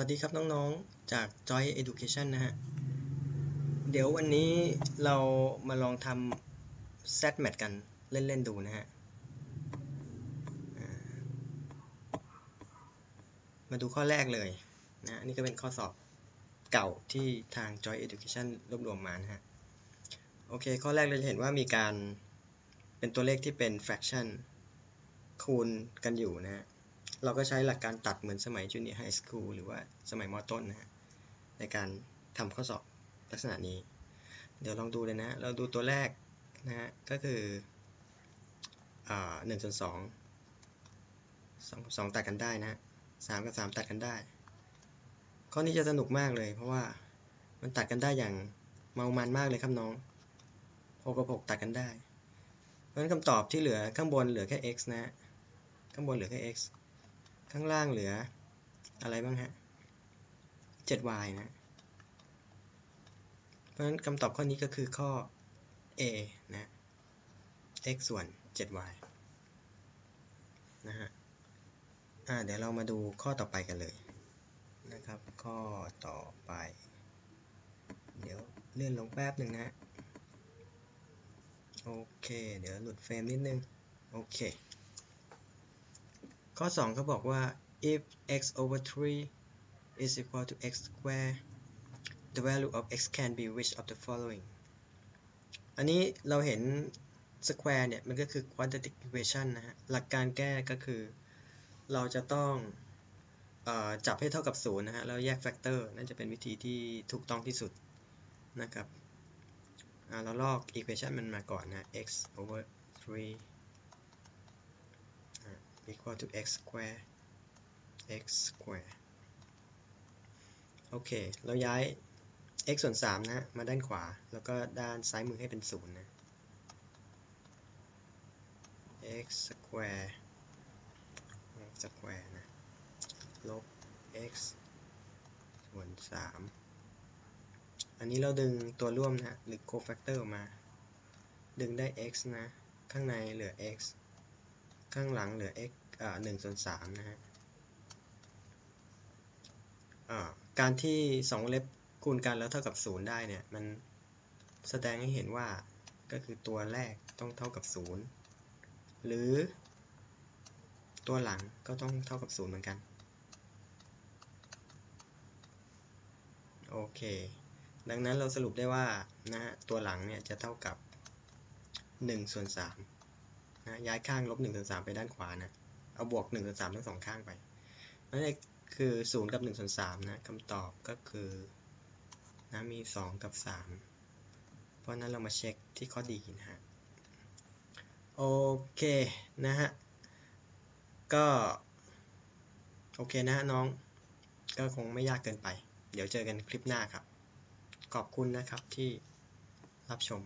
วัสดีครับน้องๆ จาก Joy Education นะฮะ เดี๋ยววันนี้เรามาลองทำ set match กันเล่น ๆ ดูนะฮะ มาดูข้อแรกเลยนะนี่ก็เป็นข้อสอบเก่าที่ทาง Joy Education รวบรวมมานะฮะ โอเค ข้อแรกเราจะเห็นว่ามีการเป็นตัวเลขที่เป็น fraction คูณกันอยู่นะฮะ เราก็ใช้หลักการตัดเหมือนสมัย junior high school หรือว่าสมัยมต้นนะฮะในการทำข้อสอบลักษณะนี้ เดี๋ยวลองดูเลยนะ เราดูตัวแรกนะฮะ ก็คือหนึ่งส่วนสองสองสองตัดกันได้นะสามกับสามตัดกันได้ ข้อนี้จะสนุกมากเลย เพราะว่ามันตัดกันได้อย่างเมามันมากเลยครับน้องหกกับหกตัดกันได้ เพราะฉะนั้นคำตอบที่เหลือข้างบนเหลือแค่ x นะ ข้างบนเหลือแค่ x ข้างล่างเหลืออะไรบ้างฮะ 7y นะ เพราะฉะนั้นคำตอบข้อนี้ก็คือข้อ a นะ x ส่วน 7y นะฮะ อ่า เดี๋ยวเรามาดูข้อต่อไปกันเลยนะครับ ข้อต่อไป เดี๋ยวเลื่อนลงแป๊บหนึ่งนะโอเค เดี๋ยวหลุดเฟรมนิดนึง โอเค ข้อ2เขาบอกว่า if x over 3 is equal to x square the value of x can be which of the following อันนี้เราเห็น square เนี่ย มันก็คือ quadratic equation นะฮะ หลักการแก้ก็คือ เราจะต้องอจับให้เท่ากับ 0 นะฮะ แล้วแยกแฟกเตอร์นั่นจะเป็นวิธีที่ถูกต้องที่สุดนะครับเราลอก equation มันมาก่อนนะ x over 3 equal to x square x square โอเค เราย้าย x ส่วน 3 นะ มาด้านขวา แล้วก็ด้านซ้ายมือให้เป็น 0 นะ x square x square นะ ลบ x ส่วน 3 อันนี้เราดึงตัวร่วมนะ หรือ cofactor ออกมา ดึงได้ x นะ ข้างในเหลือ x ข้างหลังเหลือ x อ่า1ส่วน3นะฮะการที่2เล็บคูณกันแล้วเท่ากับ0ได้เนี่ย มันแสดงให้เห็นว่าก็คือตัวแรกต้องเท่ากับ0หรือตัวหลังก็ต้องเท่ากับ0เหมือนกันโอเค ดังนั้นเราสรุปได้ว่านะฮะตัวหลังเนี่ยจะเท่ากับ1ส่วน3 นะย้ายข้างลบ1ส่วน3ไปด้านขวานะ เอาบวก1ส่วน3ทั้งสองข้างไปนั่นเองคือ0กับ1ส่วน3นะคำตอบก็คือนะมี2กับ3เพราะนั้นเรามาเช็คที่ข้อดีนะฮะ โอเคนะฮะ ก็ โอเคนะฮะน้อง ก็คงไม่ยากเกินไป เดี๋ยวเจอกันคลิปหน้าครับ ขอบคุณนะครับที่รับชม